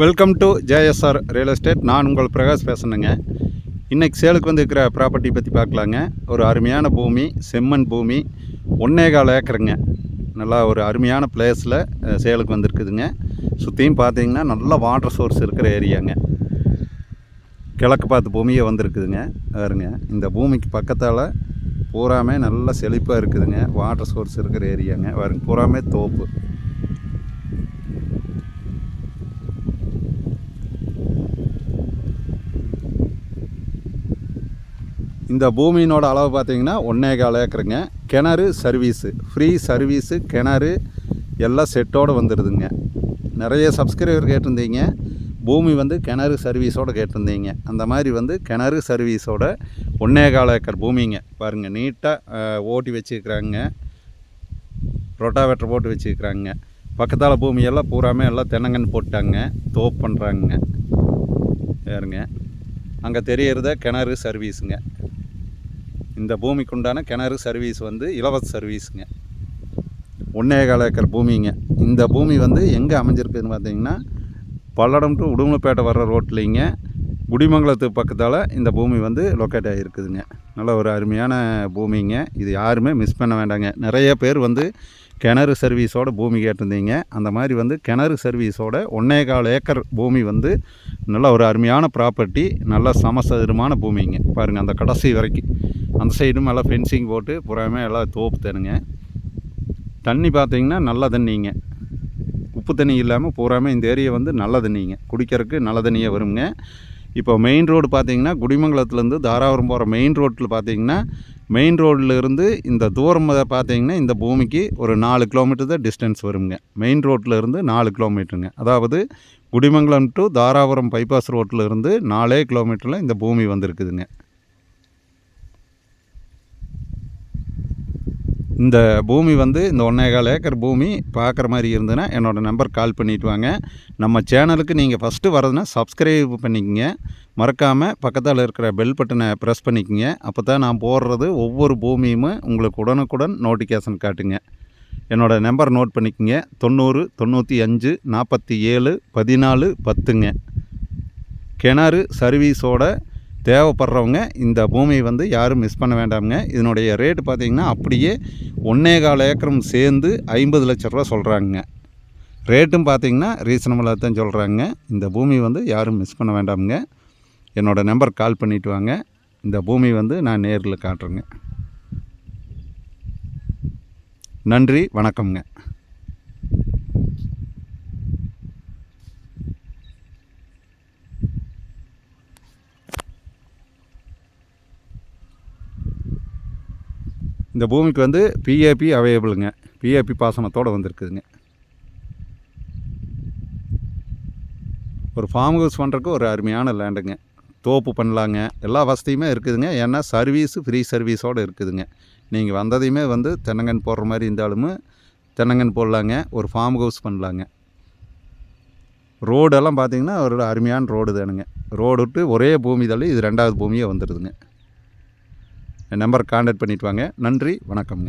Welcome to JSR real estate நான் உங்கள் பிரகாஷ் பேசணுங்க இன்றைக்கி சேலுக்கு வந்து இருக்கிற ப்ராப்பர்ட்டி பற்றி பார்க்கலாங்க. ஒரு அருமையான பூமி செம்மண் பூமி ஒன்னே கால் ஏக்கருங்க. நல்லா ஒரு அருமையான பிளேஸில் சேலுக்கு வந்திருக்குதுங்க. சுற்றியும் பார்த்தீங்கன்னா நல்ல வாட்டர் சோர்ஸ் இருக்கிற ஏரியாங்க கிழக்கு பார்த்து பூமியே வந்திருக்குதுங்க. பாருங்க இந்த பூமிக்கு பக்கத்தால் பூராமே நல்ல செழிப்பாக இருக்குதுங்க. வாட்டர் சோர்ஸ் இருக்கிற ஏரியாங்க பாருங்க பூராமே தோப்பு. இந்த பூமியினோட அளவு பார்த்தீங்கன்னா ஒன்றே கால் ஏக்கருங்க. கிணறு சர்வீஸு. ஃப்ரீ சர்வீஸு கிணறு எல்லாம் செட்டோடு வந்துடுதுங்க நிறைய சப்ஸ்கிரைபர் கேட்டிருந்தீங்க. பூமி வந்து கிணறு சர்வீஸோடு கேட்டிருந்தீங்க. அந்த மாதிரி வந்து கிணறு சர்வீஸோட ஒன்னே கால் ஏக்கர் பூமிங்க. பாருங்கள் நீட்டாக ஓட்டி வச்சுருக்குறாங்க. ரொட்டாவேட்டர் போட்டு வச்சுருக்குறாங்க. பக்கத்தால் பூமியெல்லாம் பூராமே எல்லாம் தென்னங்கன்று போட்டாங்க. தோப்பு பண்ணுறாங்க பாருங்க அங்கே தெரியறத கிணறு சர்வீஸுங்க. இந்த பூமிக்கு உண்டான கிணறு சர்வீஸ் வந்து இலவச சர்வீஸுங்க ஒன்னே ஏக்கர் பூமிங்க. இந்த பூமி வந்து எங்கே அமைஞ்சிருக்குதுன்னு பார்த்தீங்கன்னா பல்லடம் டு உடுமலைப்பேட்டை வர்ற ரோட்லிங்க குடிமங்கலத்துக்கு பக்கத்தால் இந்த பூமி வந்து லொக்கேட் ஆகிருக்குதுங்க நல்ல ஒரு அருமையான பூமிங்க. இது யாருமே மிஸ் பண்ண வேண்டாங்க. நிறைய பேர் வந்து கிணறு சர்வீஸோட பூமி கேட்டிருந்தீங்க. அந்த மாதிரி வந்து கிணறு சர்வீஸோட ஒன்னே கால் ஏக்கர் பூமி வந்து நல்ல ஒரு அருமையான ப்ராப்பர்ட்டி நல்ல சமசதுரமான பூமிங்க. பாருங்கள் அந்த கடைசி வரைக்கும். அந்த சைடும் எல்லாம் ஃபென்சிங் போட்டு புறாமே எல்லாம் தோப்பு தருங்க தண்ணி பார்த்தீங்கன்னா நல்ல தண்ணிங்க. உப்பு தண்ணி இல்லாமல் பூராமே இந்த ஏரியா வந்து நல்ல தண்ணிங்க. குடிக்கிறதுக்கு நல்ல தண்ணியாக வருங்க. இப்போ மெயின் ரோடு பார்த்தீங்கன்னா குடிமங்கலத்துலேருந்து தாராபுரம் போகிற மெயின் ரோட்டில் பார்த்தீங்கன்னா மெயின் ரோட்டில் இருந்து இந்த தூரம் பார்த்தீங்கன்னா இந்த பூமிக்கு ஒரு நாலு கிலோமீட்டர் தான் டிஸ்டன்ஸ் வருங்க. மெயின் ரோட்டில் இருந்து நாலு கிலோமீட்டருங்க அதாவது குடிமங்கலம் டு தாராபுரம் பைபாஸ் ரோட்டில் இருந்து நாலே கிலோமீட்டரில் இந்த பூமி வந்திருக்குதுங்க. இந்த பூமி வந்து இந்த ஒன்றேகால் ஏக்கர் பூமி பார்க்குற மாதிரி இருந்ததுன்னா என்னோடய நம்பர் கால் பண்ணிட்டு வாங்க. நம்ம சேனலுக்கு நீங்கள் ஃபஸ்ட்டு வரதுன்னா சப்ஸ்கிரைப் பண்ணிக்கோங்க. மறக்காமல் பக்கத்தில் இருக்கிற பெல் பட்டனை ப்ரெஸ் பண்ணிக்கிங்க. அப்போ தான் நான் போடுறது ஒவ்வொரு பூமியும் உங்களுக்கு உடனுக்குடன் நோட்டிஃபிகேஷன் காட்டுங்க. என்னோடய நம்பர் நோட் பண்ணிக்கங்க. தொண்ணூறு தொண்ணூற்றி அஞ்சு நாற்பத்தி ஏழு பதினாலு பத்துங்க. கிணறு சர்வீஸோட தேவைப்படுறவங்க இந்த பூமியை வந்து யாரும் மிஸ் பண்ண வேண்டாமுங்க. இதனுடைய ரேட்டு பார்த்திங்கன்னா அப்படியே ஒன்றே கால் ஏக்கரும் சேர்ந்து ஐம்பது லட்ச ரூபா சொல்கிறாங்க ரேட்டும் பார்த்திங்கன்னா ரீசனபிளாக தான் சொல்கிறாங்க இந்த பூமி வந்து யாரும் மிஸ் பண்ண வேண்டாமுங்க. என்னோடய நம்பர் கால் பண்ணிவிட்டு வாங்க. இந்த பூமி வந்து நான் நேரில் காட்டுறேங்க. நன்றி வணக்கம்ங்க. இந்த பூமிக்கு வந்து பிஏபி அவைலபிளுங்க பிஏபி பாசனத்தோடு வந்திருக்குதுங்க. ஒரு ஃபார்ம் ஹவுஸ் பண்ணுறக்கு ஒரு அருமையான லேண்டுங்க தோப்பு பண்ணலாங்க. எல்லா வசதியுமே இருக்குதுங்க. ஏன்னா சர்வீஸு ஃப்ரீ சர்வீஸோடு இருக்குதுங்க. நீங்கள் வந்ததையுமே வந்து தென்னங்கன் போடுற மாதிரி இருந்தாலும் தென்னங்கன் போடலாங்க. ஒரு ஃபார்ம் ஹவுஸ் பண்ணலாங்க. ரோடெல்லாம் பார்த்திங்கன்னா ஒரு அருமையான ரோடு தானுங்க. ரோடு விட்டு ஒரே பூமி தள்ளி இது ரெண்டாவது பூமியே வந்துடுதுங்க நம்பர் கான்டாக்ட் பண்ணிவிட்டு வாங்க. நன்றி வணக்கம்ங்க.